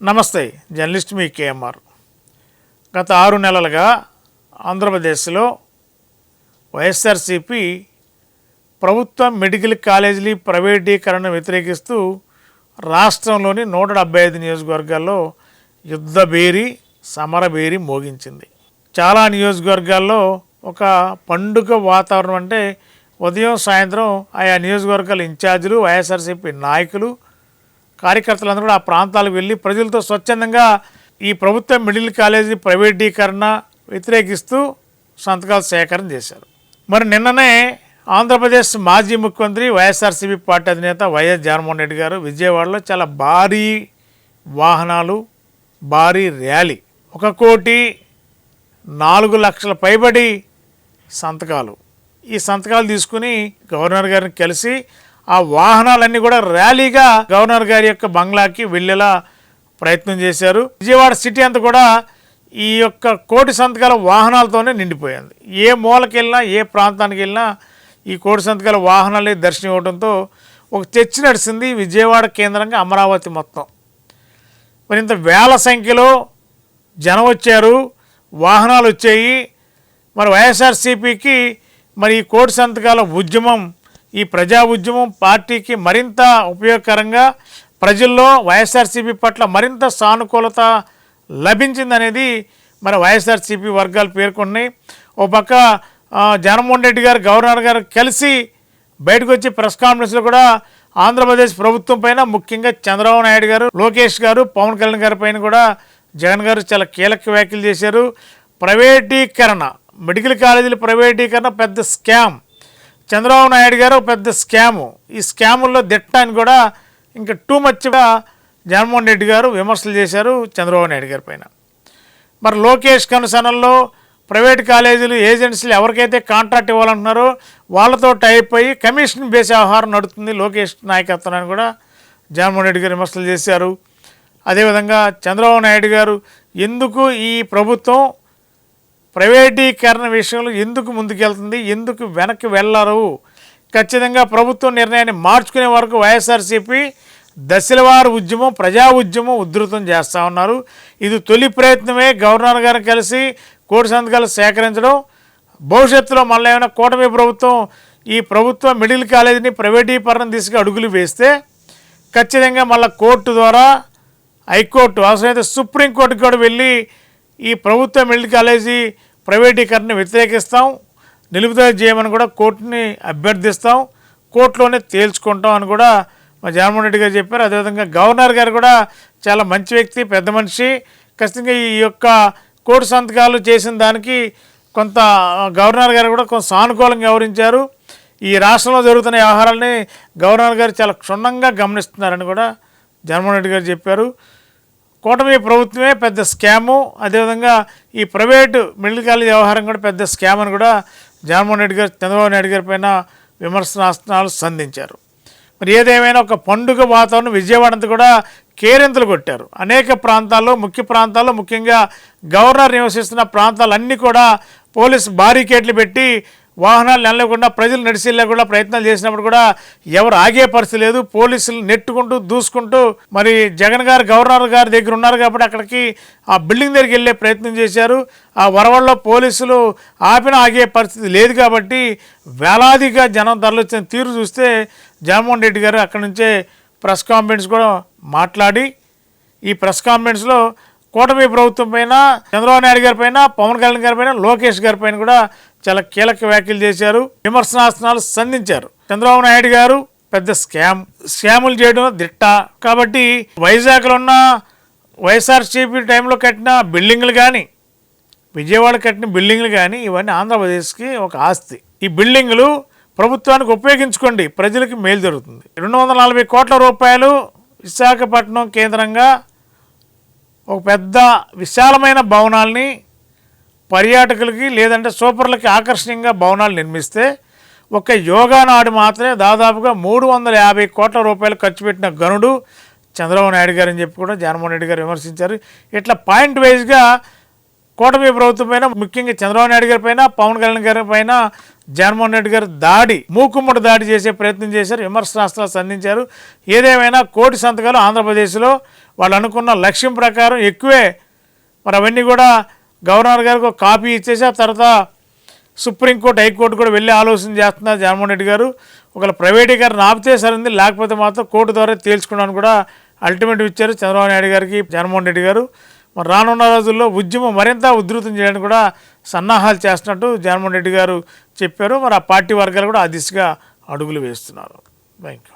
నమస్తే జర్నలిస్ట్ మీ కేఎంఆర్. గత ఆరు నెలలుగా ఆంధ్రప్రదేశ్లో వైఎస్ఆర్సిపి ప్రభుత్వ మెడికల్ కాలేజీలు ప్రైవేటీకరణను వ్యతిరేకిస్తూ రాష్ట్రంలోని నూట డెబ్బై ఐదు నియోజకవర్గాల్లో యుద్ధ బేరి సమర బేరి మోగించింది. చాలా నియోజకవర్గాల్లో ఒక పండుగ వాతావరణం అంటే ఉదయం సాయంత్రం ఆయా నియోజకవర్గాల ఇన్ఛార్జీలు వైఎస్ఆర్సీపీ నాయకులు కార్యకర్తలందరూ కూడా ఆ ప్రాంతాలకు వెళ్ళి ప్రజలతో స్వచ్ఛందంగా ఈ ప్రభుత్వ మిడిల్ కాలేజీ ప్రైవేటీకరణ వ్యతిరేకిస్తూ సంతకాలు సేకరణ చేశారు. మరి నిన్ననే ఆంధ్రప్రదేశ్ మాజీ ముఖ్యమంత్రి వైఎస్ఆర్సీపీ పార్టీ అధినేత వైఎస్ జగన్మోహన్ రెడ్డి గారు విజయవాడలో చాలా భారీ వాహనాలు భారీ ర్యాలీ ఒక కోటి నాలుగు లక్షల పైబడి సంతకాలు. ఈ సంతకాలు తీసుకుని గవర్నర్ గారిని కలిసి ఆ వాహనాలన్నీ కూడా ర్యాలీగా గవర్నర్ గారి యొక్క బంగ్లాకి వెళ్ళేలా ప్రయత్నం చేశారు. విజయవాడ సిటీ అంతా కూడా ఈ యొక్క కోటి సంతకాల వాహనాలతోనే నిండిపోయింది. ఏ మూలకి వెళ్ళినా ఏ ప్రాంతానికి వెళ్ళినా ఈ కోటి సంతకాల వాహనాలే దర్శనం ఇవ్వడంతో ఒక చర్చ నడిచింది విజయవాడ కేంద్రంగా అమరావతి మొత్తం. మరి ఇంత వేల సంఖ్యలో జనం వచ్చారు వాహనాలు వచ్చాయి. మరి వైఎస్ఆర్సీపీకి మరి ఈ కోటి సంతకాల ఉద్యమం ఈ ప్రజా ఉద్యమం పార్టీకి మరింత ఉపయోగకరంగా ప్రజల్లో వైఎస్ఆర్సీపీ పట్ల మరింత సానుకూలత లభించిందనేది మరి వైఎస్ఆర్సీపీ వర్గాలు పేర్కొన్నాయి. ఓ పక్క జగన్మోహన్ రెడ్డి గారు గవర్నర్ గారు కలిసి బయటకు వచ్చి ప్రెస్ కాన్ఫరెన్స్లో కూడా ఆంధ్రప్రదేశ్ ప్రభుత్వం పైన ముఖ్యంగా చంద్రబాబు నాయుడు గారు లోకేష్ గారు పవన్ కళ్యాణ్ గారి పైన కూడా జగన్ గారు చాలా కీలక వ్యాఖ్యలు చేశారు. ప్రైవేటీకరణ మెడికల్ కాలేజీల ప్రైవేటీకరణ పెద్ద స్కామ్. చంద్రబాబు నాయుడు గారు పెద్ద స్కాము. ఈ స్కాముల్లో దిట్టని కూడా ఇంకా టూ మచ్గా జగన్మోహన్ రెడ్డి గారు విమర్శలు చేశారు చంద్రబాబు నాయుడు గారి పైన. మరి లోకేష్ కనుసనల్లో ప్రైవేట్ కాలేజీలు ఏజెన్సీలు ఎవరికైతే కాంట్రాక్ట్ ఇవ్వాలంటున్నారో వాళ్ళతో టైప్ అయ్యి కమిషన్ బేస్ వ్యవహారం నడుస్తుంది లోకేష్ నాయకత్వాన్ని కూడా జగన్మోహన్ రెడ్డి గారు విమర్శలు చేశారు. అదేవిధంగా చంద్రబాబు నాయుడు గారు ఎందుకు ఈ ప్రభుత్వం ప్రైవేటీకరణ విషయంలో ఎందుకు ముందుకెళ్తుంది? ఎందుకు వెనక్కి వెళ్ళరు? ఖచ్చితంగా ప్రభుత్వం నిర్ణయాన్ని మార్చుకునే వరకు వైఎస్ఆర్సీపీ దశలవారు ఉద్యమం ప్రజా ఉద్యమం ఉధృతం చేస్తూ ఉన్నారు. ఇది తొలి ప్రయత్నమే గవర్నర్ గారిని కలిసి కోటి సంతకాలు సేకరించడం. భవిష్యత్తులో మళ్ళీ ఏమైనా కూటమి ప్రభుత్వం ఈ ప్రభుత్వ మిడిల్ కాలేజీని ప్రైవేటీకరణ దిశగా అడుగులు వేస్తే ఖచ్చితంగా మళ్ళీ కోర్టు ద్వారా హైకోర్టు అవసరమైతే సుప్రీంకోర్టు కూడా వెళ్ళి ఈ ప్రభుత్వ మెడికల్ కాలేజీ ప్రైవేటీకరణ వ్యతిరేకిస్తాం. నిలుపుదల చేయమని కూడా కోర్టుని అభ్యర్థిస్తాం. కోర్టులోనే తేల్చుకుంటాం అని కూడా మా జగన్మోహన్ రెడ్డి గారు చెప్పారు. అదేవిధంగా గవర్నర్ గారు కూడా చాలా మంచి వ్యక్తి పెద్ద మనిషి. ఖచ్చితంగా ఈ యొక్క కోర్టు సంతకాలు చేసిన దానికి కొంత గవర్నర్ గారు కూడా కొంత సానుకూలంగా వ్యవహరించారు. ఈ రాష్ట్రంలో జరుగుతున్న వ్యవహారాలని గవర్నర్ గారు చాలా క్షుణ్ణంగా గమనిస్తున్నారని కూడా జగన్మోహన్ రెడ్డి గారు చెప్పారు. కూటమి ప్రభుత్వమే పెద్ద స్కాము. అదేవిధంగా ఈ ప్రైవేటు మెడికల్ కాలేజ్ వ్యవహారం కూడా పెద్ద స్కామ్ అని కూడా జగన్మోహన్ రెడ్డి గారు చంద్రబాబు నాయుడు గారి పైన విమర్శనాస్త్రాలు సంధించారు. మరి ఏదేమైనా ఒక పండుగ వాతావరణం విజయవాడంతా కూడా కేరింతలు కొట్టారు. అనేక ప్రాంతాల్లో ముఖ్య ప్రాంతాల్లో ముఖ్యంగా గవర్నర్ నివసిస్తున్న ప్రాంతాలన్నీ కూడా పోలీసు బారికేట్లు పెట్టి వాహనాలు నిలకుండా ప్రజలు నడిచి కూడా ప్రయత్నాలు చేసినప్పుడు కూడా ఎవరు ఆగే పరిస్థితి లేదు. పోలీసులు నెట్టుకుంటూ దూసుకుంటూ మరి జగన్ గారు గవర్నర్ గారి దగ్గర ఉన్నారు కాబట్టి అక్కడికి ఆ బిల్డింగ్ దగ్గరికి వెళ్ళే ప్రయత్నం చేశారు. ఆ వరవల్లో పోలీసులు ఆపిన ఆగే పరిస్థితి లేదు కాబట్టి వేలాదిగా జనం తరలిచ్చిన తీరు చూస్తే జగన్మోహన్ రెడ్డి గారు అక్కడి నుంచే ప్రెస్ కాన్ఫరెన్స్ కూడా మాట్లాడి ఈ ప్రెస్ కాన్ఫరెన్స్లో కూటమి ప్రభుత్వం పైన చంద్రబాబు నాయుడు గారి పైన పవన్ కళ్యాణ్ గారి పైన లోకేష్ గారి పైన కూడా చాలా కీలక వ్యాఖ్యలు చేశారు. విమర్శనాసనాలు సంధించారు. చంద్రబాబు నాయుడు గారు పెద్ద స్కామ్. స్కాములు చేయడం దిట్ట. కాబట్టి వైజాగ్లో ఉన్న వైఎస్ఆర్సీపీ టైంలో కట్టిన బిల్డింగ్లు కానీ విజయవాడ కట్టిన బిల్డింగ్లు కానీ ఇవన్నీ ఆంధ్రప్రదేశ్కి ఒక ఆస్తి. ఈ బిల్డింగ్లు ప్రభుత్వానికి ఉపయోగించుకోండి. ప్రజలకు మేలు జరుగుతుంది. రెండు వందల నలభై కోట్ల రూపాయలు విశాఖపట్నం కేంద్రంగా ఒక పెద్ద విశాలమైన భవనాల్ని పర్యాటకులకి లేదంటే సూపర్లకి ఆకర్షణీయంగా భవనాలు నిర్మిస్తే ఒక యోగా నాడు మాత్రమే దాదాపుగా మూడు వందల యాభై కోట్ల రూపాయలు ఖర్చు పెట్టిన గనుడు చంద్రబాబు నాయుడు గారు అని చెప్పి కూడా జగన్మోహన్ రెడ్డి గారు విమర్శించారు. ఇట్లా పాయింట్ వైజ్గా కూటమి ప్రభుత్వం పైన ముఖ్యంగా చంద్రబాబు నాయుడు గారి పైన పవన్ కళ్యాణ్ గారి పైన జగన్మోహన్ రెడ్డి గారు దాడి మూకుమ్మడి దాడి చేసే ప్రయత్నం చేశారు విమర్శనాస్త్రాలు సంధించారు. ఏదేమైనా కోటి సంతకాలు ఆంధ్రప్రదేశ్లో వాళ్ళు అనుకున్న లక్ష్యం ప్రకారం ఎక్కువే. మరి అవన్నీ కూడా గవర్నర్ గారికి ఒక కాపీ ఇచ్చేసి ఆ తర్వాత సుప్రీంకోర్టు హైకోర్టు కూడా వెళ్ళి ఆలోచన చేస్తున్నారు జగన్మోహన్ రెడ్డి గారు. ఒకవేళ ప్రైవేటీకరణ ఆపితే సరింది లేకపోతే మాత్రం కోర్టు ద్వారా తేల్చుకున్నాను కూడా అల్టిమేట్ ఇచ్చారు చంద్రబాబు నాయుడు గారికి జగన్మోహన్ రెడ్డి గారు. మరి రానున్న రోజుల్లో ఉద్యమం మరింత ఉధృతం చేయడానికి కూడా సన్నాహాలు చేస్తున్నట్టు జగన్మోహన్ రెడ్డి గారు చెప్పారు. మరి ఆ పార్టీ వర్గాలు కూడా ఆ దిశగా అడుగులు వేస్తున్నారు. Thank you